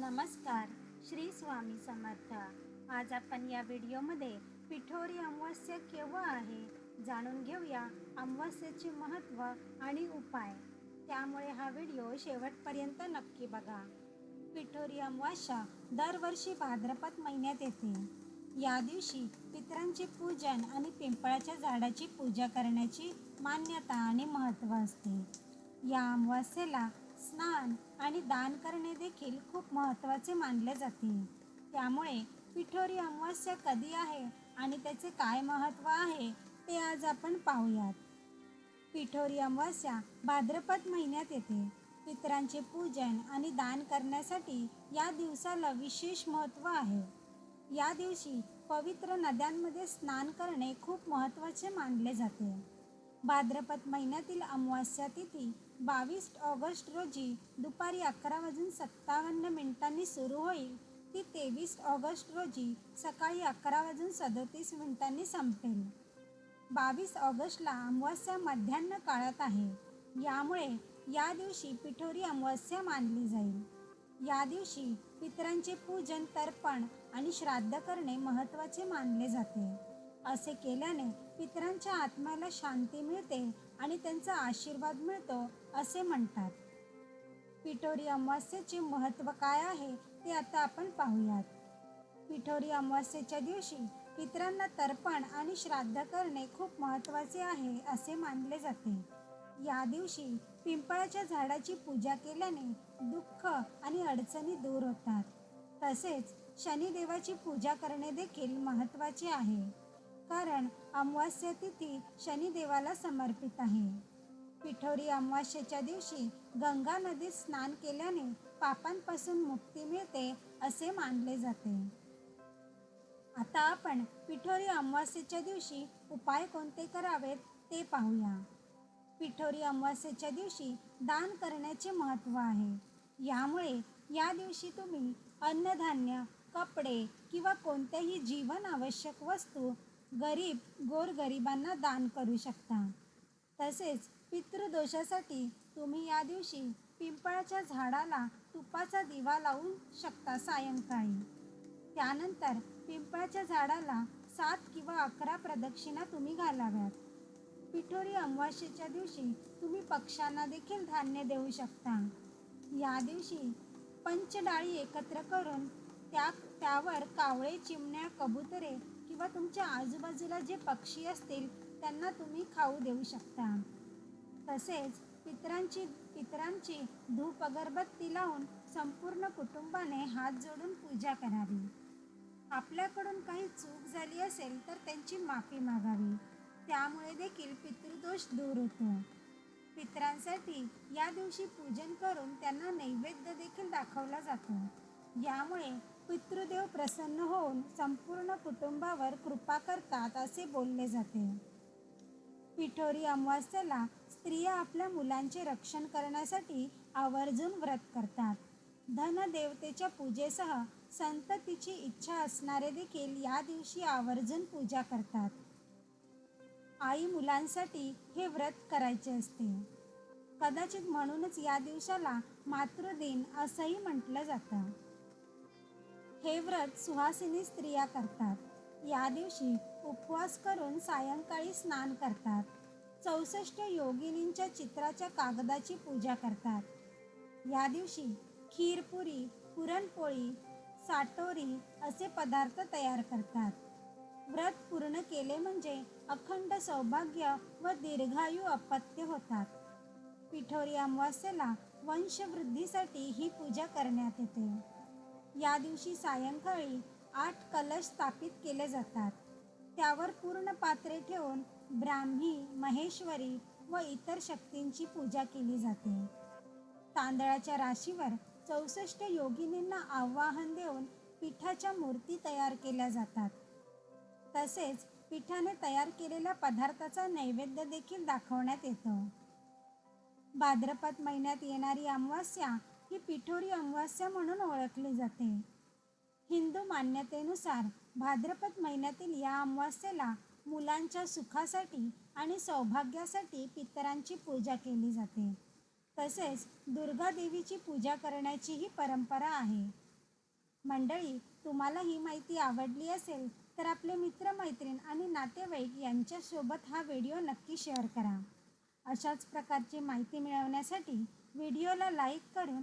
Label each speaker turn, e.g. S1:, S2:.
S1: नमस्कार श्री स्वामी समर्थ. आज आपण या व्हिडिओमध्ये पिठोरी अमावस्या केव्हा आहे जाणून घेऊया अमावस्याचे महत्त्व आणि उपाय. त्यामुळे हा व्हिडिओ शेवटपर्यंत नक्की बघा. पिठोरी अमावस्या दरवर्षी भाद्रपद महिन्यात येते. या दिवशी पितरांचे पूजन आणि पिंपळाच्या झाडाची पूजा करण्याची मान्यता आणि महत्त्व असते. या अमावस्येला स्नान आणि दान करणे देखील खूप महत्त्वाचे मानले जाते. त्यामुळे पिठोरी अमावस्या कधी आहे आणि त्याचे काय महत्त्व आहे ते आज आपण पाहूयात. पिठोरी अमावस्या भाद्रपद महिन्यात येते. पितरांचे पूजन आणि दान करण्यासाठी या दिवसाला विशेष महत्त्व आहे. या दिवशी पवित्र नद्यांमध्ये स्नान करणे खूप महत्त्वाचे मानले जाते. भाद्रपद महिन्यातील अमावस्या तिथी बावीस ऑगस्ट रोजी दुपारी अकरा वाजून सत्तावन्न मिनिटांनी सुरू होईल. ती तेवीस ऑगस्ट रोजी सकाळी अकरा वाजून सदोतीस मिनिटांनी संपेल. बावीस ऑगस्टला अमावस्या मध्यान्ह काळात आहे. यामुळे या दिवशी पिठोरी अमावस्या मानली जाईल. या दिवशी पितरांचे पूजन तर्पण आणि श्राद्ध करणे महत्त्वाचे मानले जाते. असे केल्याने पितरांच्या आत्म्याला शांती मिळते आणि त्यांचा आशीर्वाद मिळतो असे म्हणतात. पिठोरी अमावस्येचे महत्त्व काय आहे ते आता आपण पाहूयात. पिठोरी अमावस्येच्या दिवशी पितरांना तर्पण आणि श्राद्ध करणे खूप महत्त्वाचे आहे असे मानले जाते. या दिवशी पिंपळाच्या झाडाची पूजा केल्याने दुःख आणि अडचणी दूर होतात. तसेच शनिदेवाची पूजा करणे देखील महत्त्वाचे आहे. कारण अमावास्या तिथी शनिदेवाला समर्पित आहे. पिठोरी अमावास्येच्या दिवशी गंगा नदीत स्नान केल्याने पापांपासून मुक्ती मिळते असे मानले जाते. आता आपण पिठोरी अमावास्येच्या दिवशी उपाय कोणते करावेत ते पाहूया. पिठोरी अमावास्येच्या दिवशी दान करण्याचे महत्त्व आहे. यामुळे या दिवशी तुम्ही अन्नधान्य कपडे किंवा कोणत्याही जीवन आवश्यक वस्तू गरीब गोरगरिबांना दान करू शकता. तसेच पितृदोषासाठी तुम्ही या दिवशी पिंपळाच्या झाडाला तुपाचा दिवा लावू शकता सायंकाळी. त्यानंतर पिंपळाच्या झाडाला सात किंवा अकरा प्रदक्षिणा तुम्ही घालाव्यात. पिठोरी अमावास्येच्या दिवशी तुम्ही पक्ष्यांना देखील धान्य देऊ शकता. या दिवशी पंचडाळी एकत्र करून त्या त्यावर कावळे चिमण्या कबुतरे किंवा तुमच्या आजूबाजूला जे पक्षी असतील त्यांना तुम्ही खाऊ देऊ शकता. तसेच पितरांची पितरांची धूप अगरबत्ती लावून संपूर्ण कुटुंबाने हात जोडून पूजा करावी. आपल्याकडून काही चूक झाली असेल तर त्यांची माफी मागावी. त्यामुळे देखील पितृदोष दूर होतो. पितरांसाठी या दिवशी पूजन करून त्यांना नैवेद्य देखील दाखवला जातो. यामुळे पितृदेव प्रसन्न होऊन संपूर्ण कुटुंबावर कृपा करतात असे बोलले जाते. पिठोरी अमावस्येला स्त्रिया आपल्या मुलांचे रक्षण करण्यासाठी आवर्जून व्रत करतात. धनदेवतेच्या पूजेसह संततीची इच्छा असणारे देखील या दिवशी आवर्जून पूजा करतात. आई मुलांसाठी हे व्रत करायचे असते. कदाचित म्हणूनच या दिवसाला मातृदिन असंही म्हटलं जातं. हे व्रत सुहासिनी स्त्रिया करतात. या दिवशी उपवास करून सायंकाळी स्नान करतात. चौसष्ट योगिनींच्या चित्राच्या कागदाची पूजा करतात. या दिवशी खीरपुरी पुरणपोळी साटोरी असे पदार्थ तयार करतात. व्रत पूर्ण केले म्हणजे अखंड सौभाग्य व दीर्घायू अपत्य होतात. पिठोरी अमावस्येला वंशवृद्धीसाठी ही पूजा करण्यात येते. या दिवशी सायंकाळी आठ कलश स्थापित केले जातात. त्यावर पूर्ण पात्रे ठेवून ब्राह्मी महेश्वरी व इतर शक्तींची पूजा केली जाते. तांदळाच्या राशीवर चौसष्ट योगिनींना आवाहन देऊन पिठाच्या मूर्ती तयार केल्या जातात. तसेच पिठाने तयार केलेल्या पदार्थाचा नैवेद्य देखील दाखवण्यात येतो. भाद्रपद महिन्यात येणारी अमावस्या ही पिठोरी अमावस्या म्हणून ओळखली जाते. हिंदू मान्यतेनुसार भाद्रपद महिन्यातील या अमावस्येला मुलांच्या सुखासाठी आणि सौभाग्यासाठी पितरांची पूजा केली जाते. तसेच दुर्गा देवीची पूजा करण्याचीही परंपरा आहे. मंडळी तुम्हाला ही माहिती आवडली असेल तर आपले मित्रमैत्रीण आणि नातेवाईक यांच्यासोबत हा व्हिडिओ नक्की शेअर करा. अशाच प्रकारची माहिती मिळवण्यासाठी व्हिडिओला लाईक करून